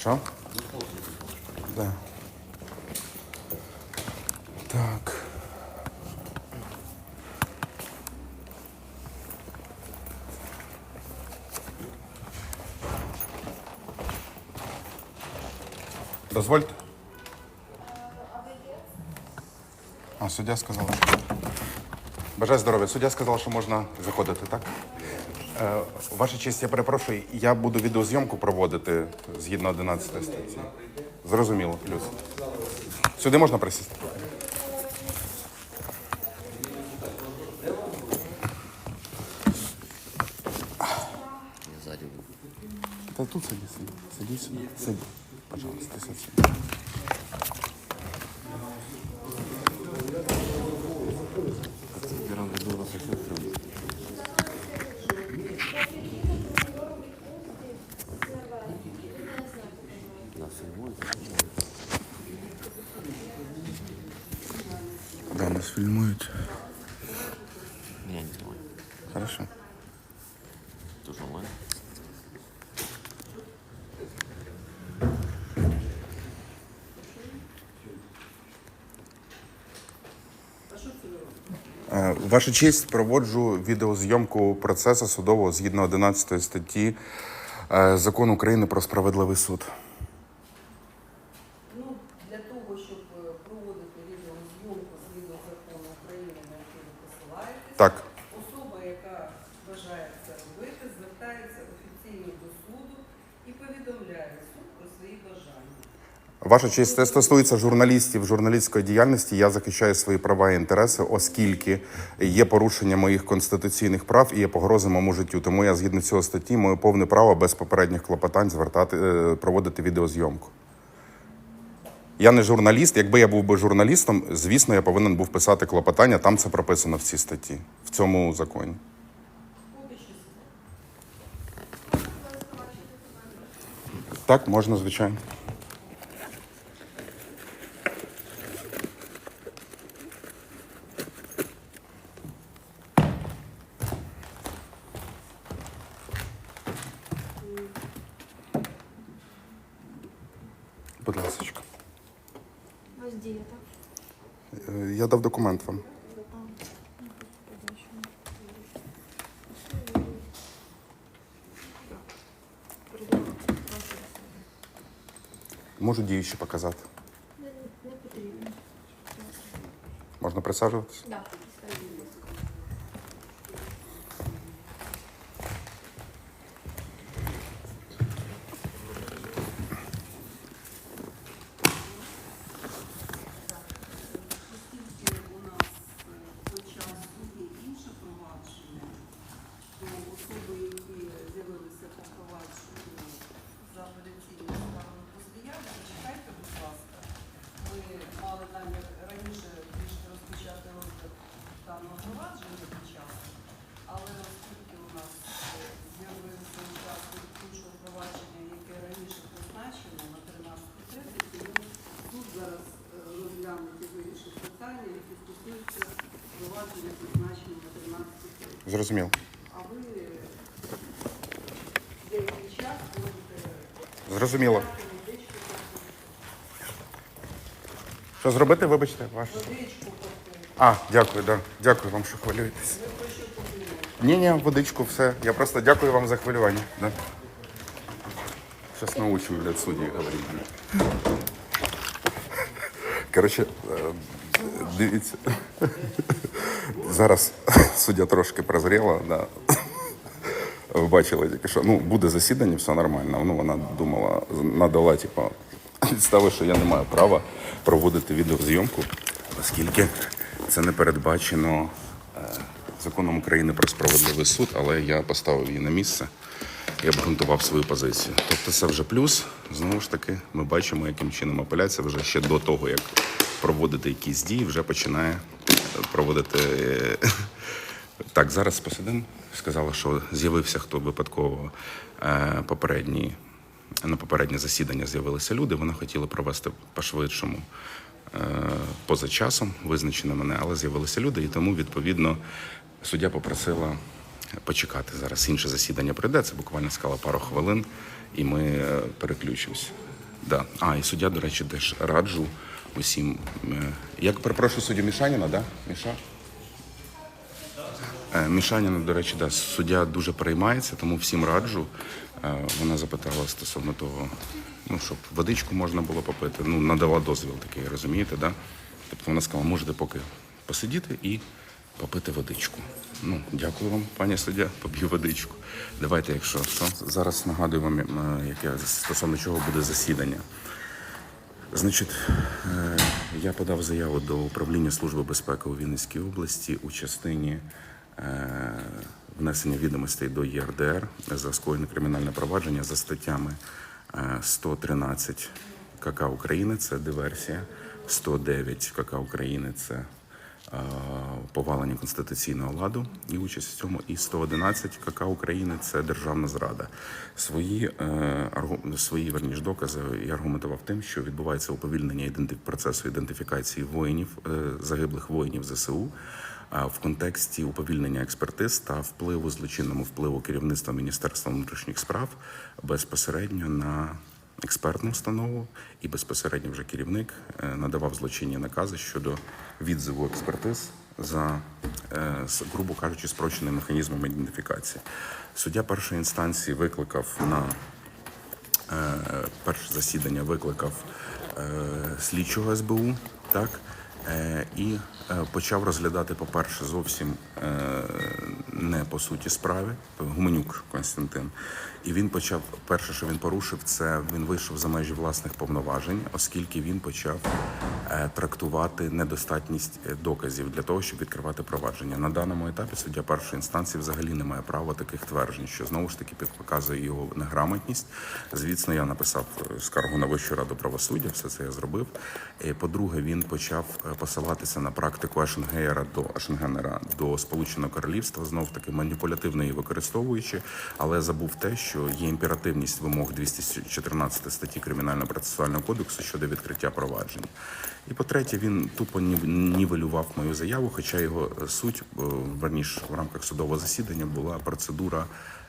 Що? Да. Так. Дозвольте. А, суддя сказала, що. Бажаю здоров'я. Суддя сказала, що можна заходити, так? Е, ваша честь, я перепрошую, я буду відеозйомку проводити згідно 11 статті. Зрозуміло, плюс. Сюди можна присісти? Да тут сиди, сиди. Сиди сюда. Сиди. Пожалуйста, сядь Хорошо. Тоже онлайн. Е, Ваша честь, проводжу відеозйомку процесу судового згідно 11 статті е, Закону України про справедливий суд. Ну, для того, щоб е, проводити відеозйомку згідно закону України, на який ви посилаєтесь, Так. особа, яка бажає це робити, звертається офіційно до суду і повідомляє суд про свої бажання. Ваша честь, це стосується журналістів, журналістської діяльності. Я захищаю свої права і інтереси, оскільки є порушення моїх конституційних прав і є погрози моєму життю. Тому я згідно цього статті маю повне право без попередніх клопотань звертати е, проводити відеозйомку. Я не журналіст. Якби я був би журналістом, звісно, я повинен був писати клопотання. Там це прописано в цій статті, в цьому законі. Так, можна, звичайно. Будь ласка. Ось діє, так? Е, Я дав документ вам. Можу діючі показати. Не, потрібно. Можна присаджуватися? Да. Оскільки у нас е, почав суд є інше провадження, то особи, які з'явилися по провадженню за апеляційною скаргою постоянно, чекайте, будь ласка. Ми мали намір раніше трішки розпочати розгляд даного провадження під час, але оскільки у нас е, з'явився учасник іншого провадження, яке раніше призначено на 13.30, тому суд зараз е, розглянуть і вирішить питання, які стосуються провадження призначеного на 13.30. Зрозумів. Зрозуміло. Що зробити, вибачте, ваш. А, дякую, да. Дякую вам, що хвилюєтесь. Ні, ні, водичку, все. Я просто дякую вам за хвилювання. Да. Сейчас научим, блядь, судьи говорить. Коротше, е, дивіться. Зараз суддя трошки прозріла, да. Ви бачили тільки що. Ну, буде засідання, все нормально. Ну, вона думала, надала, типу, підстави, що я не маю права проводити відеозйомку, оскільки це не передбачено е, законом України про справедливий суд, але я поставив її на місце. Я обґрунтував свою позицію. Тобто це вже плюс. Знову ж таки, ми бачимо, яким чином апеляція вже ще до того, як проводити якісь дії, вже починає е, проводити. е, Так, зараз посидимо. Сказала, що з'явився хто випадково е, попередній, на попереднє засідання з'явилися люди. Вони хотіли провести по-швидшому поза часом, визначено мене, але з'явилися люди, і тому, відповідно, суддя попросила почекати. Зараз інше засідання прийде. Це буквально сказала пару хвилин, і ми е, переключимося. Да. А, і суддя, до речі, теж раджу усім. е, Як перепрошую суддю Мішаніна, да? Міша? Е, Мішаніна, до речі, да, суддя дуже переймається, тому всім раджу. Вона запитала стосовно того, ну, щоб водичку можна було попити. Ну, надала дозвіл такий, розумієте, да? Тобто вона сказала, можете поки посидіти і попити водичку. Ну, дякую вам, пані суддя, поп'ю водичку. Давайте, якщо що, зараз нагадую вам, е, яке стосовно чого буде засідання. Значить, е, я подав заяву до управління Служби безпеки у Вінницькій області у частині е, внесення відомостей до ЄРДР за скоєне кримінальне провадження за статтями е, 113 КК України це диверсія, 109 КК України це повалення конституційного ладу і участь в цьому, і 111 КК України це державна зрада. Свої, е, свої верніш докази я аргументував тим, що відбувається уповільнення процесу ідентифікації воїнів, е, загиблих воїнів ЗСУ. В контексті уповільнення експертиз та впливу злочинному впливу керівництва Міністерства внутрішніх справ безпосередньо на експертну установу і безпосередньо вже керівник е, надавав злочинні накази щодо відзиву експертиз за, е, грубо кажучи, спрощеним механізмом ідентифікації. Суддя першої інстанції викликав на е, перше засідання викликав слідчого СБУ, так, і е, почав розглядати, по-перше, зовсім е, не по суті справи, Гуменюк Константин. І він почав, перше, що він порушив, це він вийшов за межі власних повноважень, оскільки він почав е, трактувати недостатність е, доказів для того, щоб відкривати провадження. На даному етапі суддя першої інстанції взагалі не має права таких тверджень, що знову ж таки показує його неграмотність. Звісно, я написав е, скаргу на Вищу раду правосуддя, все це я зробив. Е, По-друге, він почав е, посилатися на практику Ашенгейера до Ашенгенера до Сполученого Королівства, знов таки маніпулятивно її використовуючи, але забув те, що є імперативність вимог 214 статті Кримінального процесуального кодексу щодо відкриття провадження. І по-третє, він тупо нів- нівелював мою заяву, хоча його е, суть, е, верніш, в рамках судового засідання була процедура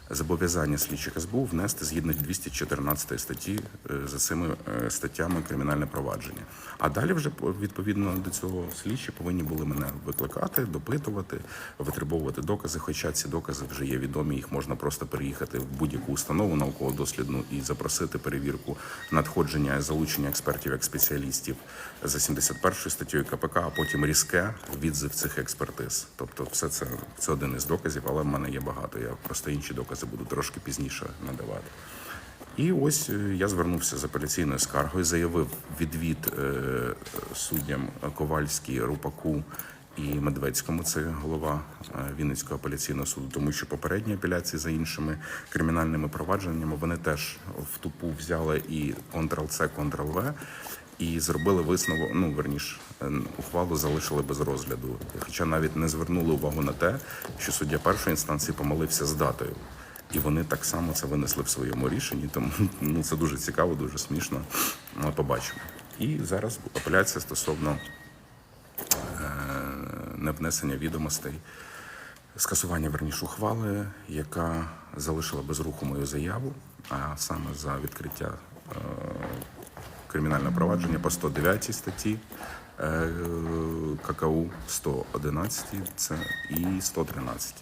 зобов'язання слідчих СБУ внести згідно 214 статті е, за цими е, статтями кримінальне провадження. А далі вже по- відповідно до цього слідчі повинні були мене викликати, допитувати, витребовувати докази. Хоча ці докази вже є відомі, їх можна просто переїхати в будь-яку установу науково-дослідну і запросити перевірку надходження залучення експертів як спеціалістів за 71 статтею КПК, а потім різке відзив цих експертиз. Тобто, все це це один із доказів, але в мене є багато. Я просто інші докази буду трошки пізніше надавати. І ось е, я звернувся з апеляційною скаргою, заявив відвід е, суддям Ковальській, Рупаку і Медведському, це голова е, Вінницького апеляційного суду, тому що попередні апеляції за іншими кримінальними провадженнями вони теж в тупу взяли і Ctrl-C, Ctrl-V, і зробили висновок, ну верніш, ухвалу залишили без розгляду. Хоча навіть не звернули увагу на те, що суддя першої інстанції помилився з датою. І вони так само це винесли в своєму рішенні. Тому ну це дуже цікаво, дуже смішно. Ми побачимо. І зараз апеляція стосовно е, невнесення відомостей, скасування верніше ухвали, яка залишила без руху мою заяву, а саме за відкриття е, кримінального провадження по 109 статті е, ККУ, 111 це і 113.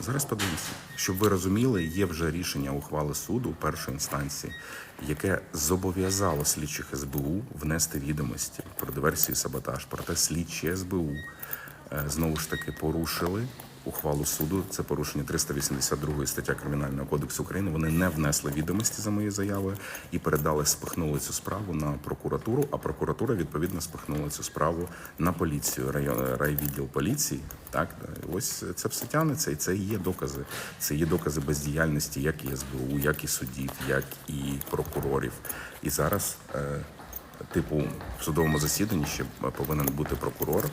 Зараз подивіться, щоб ви розуміли, є вже рішення ухвали суду першої інстанції, яке зобов'язало слідчих СБУ внести відомості про диверсію саботаж. Проте слідчі СБУ е, знову ж таки порушили ухвалу суду. Це порушення 382 стаття Кримінального кодексу України. Вони не внесли відомості за моєю заявою і передали, спихнули цю справу на прокуратуру. А прокуратура відповідно спихнула цю справу на поліцію, район райвідділ поліції. Так ось це все тягнеться, і це є докази. Це є докази бездіяльності, як і СБУ, як і судів, як і прокурорів. І зараз. Типу, в судовому засіданні ще повинен бути прокурор,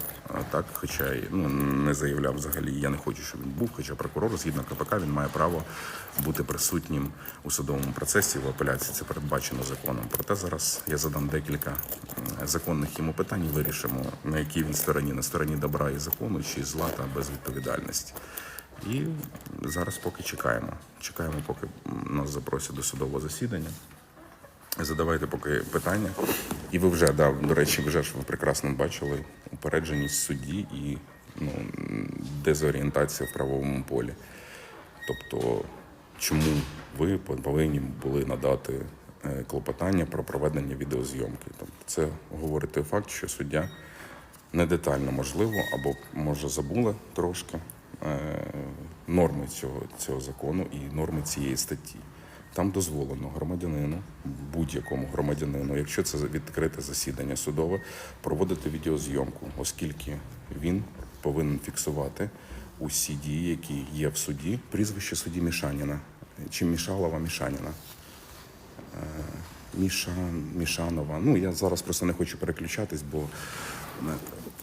так, хоча ну, не заявляв взагалі, я не хочу, щоб він був. Хоча прокурор, згідно КПК, він має право бути присутнім у судовому процесі в апеляції. Це передбачено законом. Проте зараз я задам декілька законних йому питань. Вирішимо на якій він стороні на стороні добра і закону, чи зла та безвідповідальності. І зараз поки чекаємо. Чекаємо, поки нас запросять до судового засідання. Задавайте поки питання. І ви вже, да, до речі, вже ж ви прекрасно бачили упередженість судді і ну, дезорієнтація в правовому полі. Тобто, чому ви повинні були надати е, клопотання про проведення відеозйомки? Тобто, це говорить той факт, що суддя не детально можливо, або може забула трошки е, норми цього, цього закону і норми цієї статті. Там дозволено громадянину, будь-якому громадянину, якщо це відкрите засідання судове, проводити відеозйомку, оскільки він повинен фіксувати усі дії, які є в суді, прізвище судді Мішаніна чи Мішалова Мішаніна. Е, Міша, Мішанова. Ну, я зараз просто не хочу переключатись, бо. е,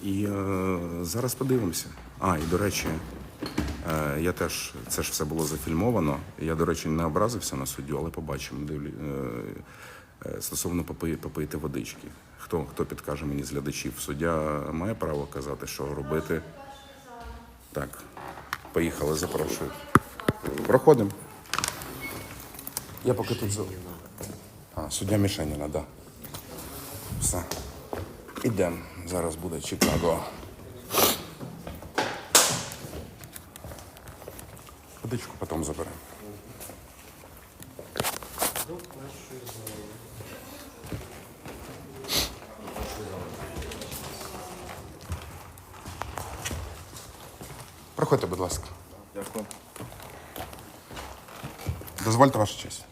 І е, зараз подивимося. А, і до речі, я теж це ж все було зафільмовано. Я, до речі, не образився на суддю, але побачимо. Дивлю, е, е, стосовно попи, попити водички. Хто, хто підкаже мені з глядачів? Суддя має право казати, що робити. Так, поїхали, запрошую. Проходимо. Я поки тут за. А, суддя Мішаніна, да. Все. Ідемо. Зараз буде Чикаго. Водичку потім заберемо. Проходьте, будь ласка. Дякую. Дозвольте ваша честь.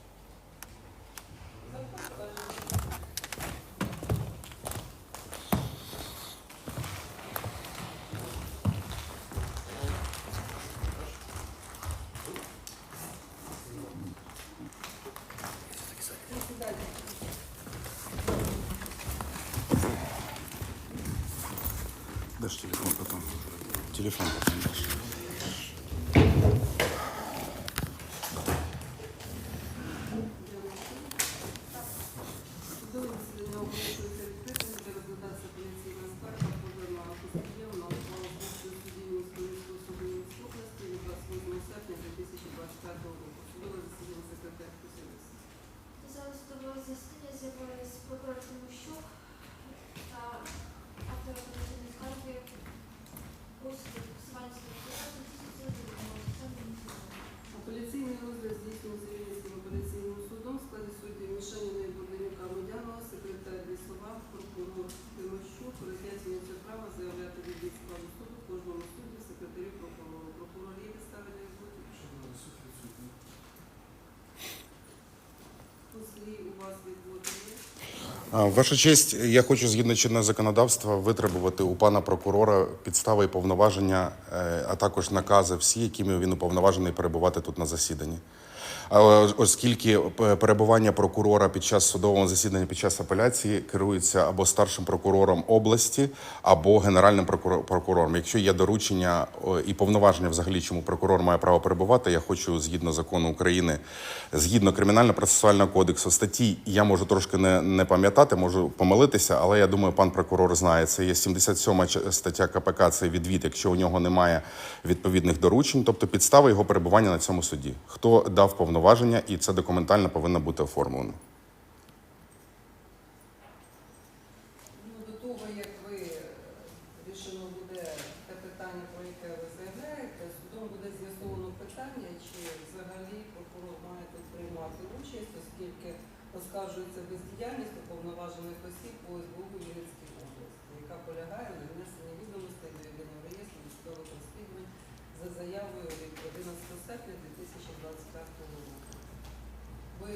Ваша честь, я хочу згідно чинного законодавства витребувати у пана прокурора підстави і повноваження, е, а також накази всі, якими він уповноважений перебувати тут на засіданні. Оскільки перебування прокурора під час судового засідання під час апеляції керується або старшим прокурором області, або генеральним прокуро- прокурором. Якщо є доручення і повноваження, взагалі, чому прокурор має право перебувати, я хочу згідно закону України, згідно кримінально-процесуального кодексу статті, я можу трошки не, не пам'ятати, можу помилитися, але я думаю, пан прокурор знає. Це є 77 ч- стаття КПК. Це відвід, якщо у нього немає відповідних доручень, тобто підстави його перебування на цьому суді. Хто дав повноваження, і це документально повинно бути оформлено. Ну, до того, як ви е, рішено буде те питання, про яке ви заявляєте, судом буде з'ясовано питання, чи взагалі прокурор має тут приймати участь, оскільки оскаржується бездіяльність уповноважених осіб по СБУ у Вінницькій області, яка полягає на внесенні відомостей до єдиного реєстру судових розслідувань за заявою від 11 серпня 2025 року. Ви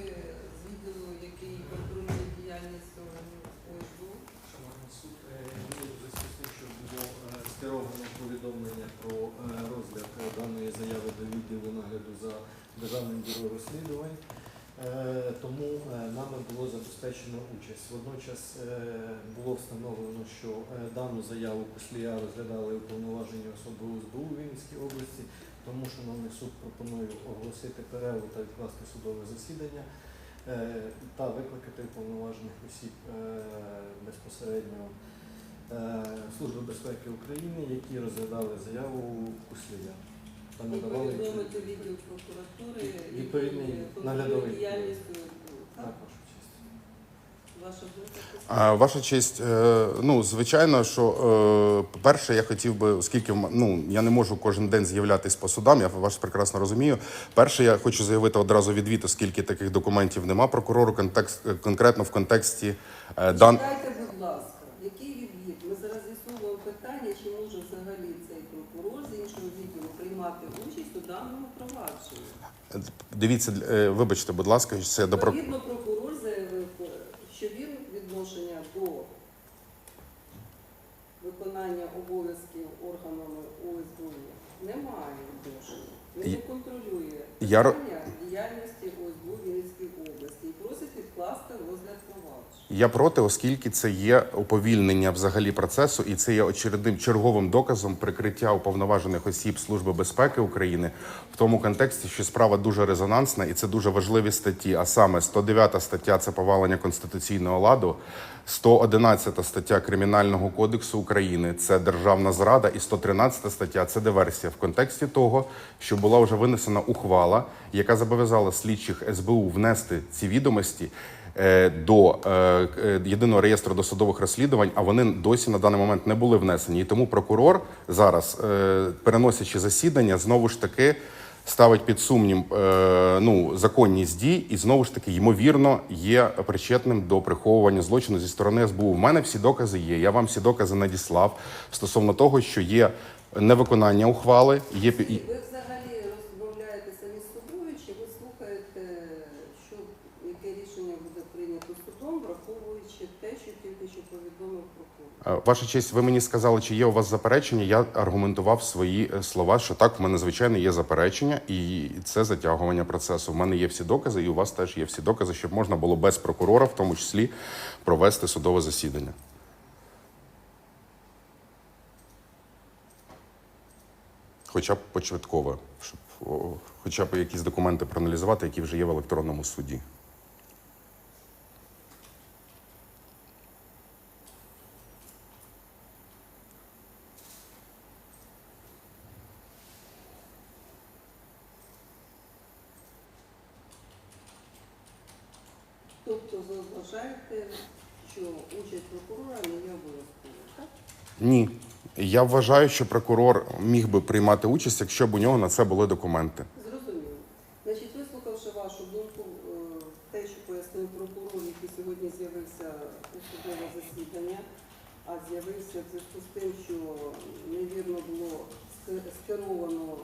з відділу, який контролює діяльність органів ОСБУ, Шановний суд, е, було в зв'язку з тим, що було е, скеровано повідомлення про е, розгляд е, даної заяви до відділу нагляду за Державним бюро розслідувань. Е, Тому е, нами було забезпечено участь. Водночас е, було встановлено, що дану заяву Куслія розглядали уповноважені особи СБУ у Вінницькій області, тому шановний суд пропонує оголосити перерву та відкласти судове засідання та викликати уповноважених осіб безпосередньо Служби безпеки України, які розглядали заяву Куслія та і надавали повідомити відділ прокуратури, Відповідний наглядовий. діяльність ОСБУ. Так, Так? ваша честь. А, Ваша честь, е, ну звичайно, що е, по-перше, я хотів би, оскільки ну я не можу кожен день з'являтись по судам, я вас прекрасно розумію. Перше, я хочу заявити одразу відвід, оскільки таких документів нема прокурору, контекст е, конкретно в контексті е, дан. Чекайте, будь ласка, зараз питання, чи може взагалі цей прокурор з іншого відділу приймати участь у даному провадженні. Дивіться, е, вибачте, будь ласка, це до Відповідно, прокурор заявив, що він відношення до виконання обов'язків органами ОСБУ не має відношення. Він не контролює Я питання діяльності ОСБУ Вінницької області і просить відкласти розгляд. Я проти, оскільки це є уповільнення взагалі процесу, і це є очередним черговим доказом прикриття уповноважених осіб Служби безпеки України в тому контексті, що справа дуже резонансна, і це дуже важливі статті. А саме 109 стаття це повалення конституційного ладу, 111 стаття Кримінального кодексу України це державна зрада, і 113 стаття це диверсія в контексті того, що була вже винесена ухвала, яка зобов'язала слідчих СБУ внести ці відомості до е, е, єдиного реєстру досудових розслідувань, а вони досі на даний момент не були внесені. І тому прокурор зараз, е, переносячи засідання, знову ж таки ставить під сумнів е, ну, законність дій і знову ж таки, ймовірно, є причетним до приховування злочину зі сторони СБУ. В мене всі докази є. Я вам всі докази надіслав стосовно того, що є невиконання ухвали, є пі- і- Ви взагалі розмовляєте самі з собою, чи ви слухаєте, що яке рішення буде прийнято судом, враховуючи те, що тільки що повідомив прокурор? Е, Ваша честь, ви мені сказали, чи є у вас заперечення. Я аргументував свої е, слова, що так, в мене звичайно є заперечення, і це затягування процесу. У мене є всі докази, і у вас теж є всі докази, щоб можна було без прокурора, в тому числі, провести судове засідання. Хоча б початкове, щоб хоча б якісь документи проаналізувати, які вже є в електронному суді. Тобто ви вважаєте, що участь прокурора не є обов'язковою, так? Ні. Я вважаю, що прокурор міг би приймати участь, якщо б у нього на це були документи. Зрозуміло. Значить, вислухавши вашу думку, е, те, що пояснив прокурор, який сьогодні з'явився у судове засідання, а з'явився в зв'язку з тим, що невірно було скеровано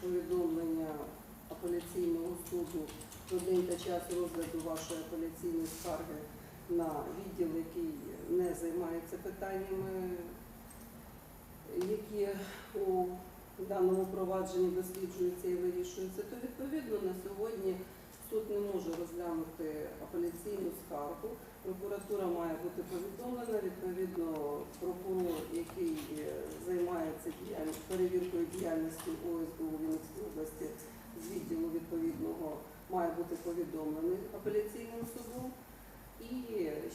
повідомлення апеляційного суду про день та час розгляду вашої апеляційної скарги на відділ, який не займається питаннями, які у даному провадженні досліджуються і вирішуються, то відповідно на сьогодні суд не може розглянути апеляційну скаргу. Прокуратура має бути повідомлена. Відповідно, прокурор, який е, займається перевіркою діяльності ОСБУ у Вінницькій області з відділу відповідного, має бути повідомлений апеляційним судом. І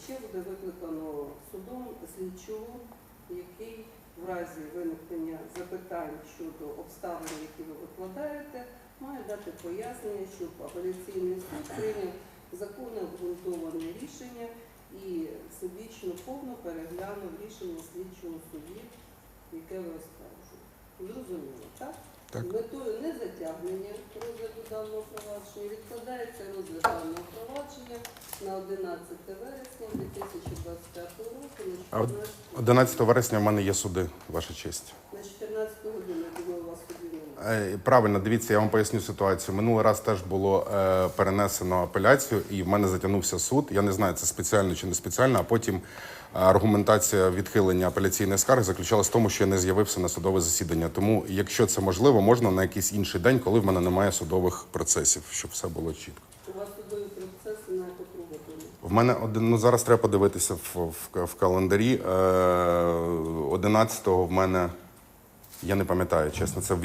ще буде викликано судом слідчого, який в разі виникнення запитань щодо обставин, які ви викладаєте, має дати пояснення, щоб апеляційний суд прийняв законне обґрунтоване рішення і всебічно повно переглянув рішення слідчого судді, яке ви оскаржуєте. Зрозуміло, так? Так. Метою не затягнення розгляду даного провадження відкладається розгляд даного провадження на 11 вересня 2025 року на 14 11 вересня в мене є суди, ваша честь. на 14 годину, думаю, у вас тоді. Е, Правильно, дивіться, я вам поясню ситуацію. Минулий раз теж було е, перенесено апеляцію, і в мене затягнувся суд. Я не знаю, це спеціально чи не спеціально. А потім е, аргументація відхилення апеляційної скарги заключалась в тому, що я не з'явився на судове засідання. Тому, якщо це можливо, можна на якийсь інший день, коли в мене немає судових процесів, щоб все було чітко. У вас судові процеси на котру годину? В мене один ну зараз треба подивитися в, в, в календарі. Е, 11-го в мене я не пам'ятаю, чесно, це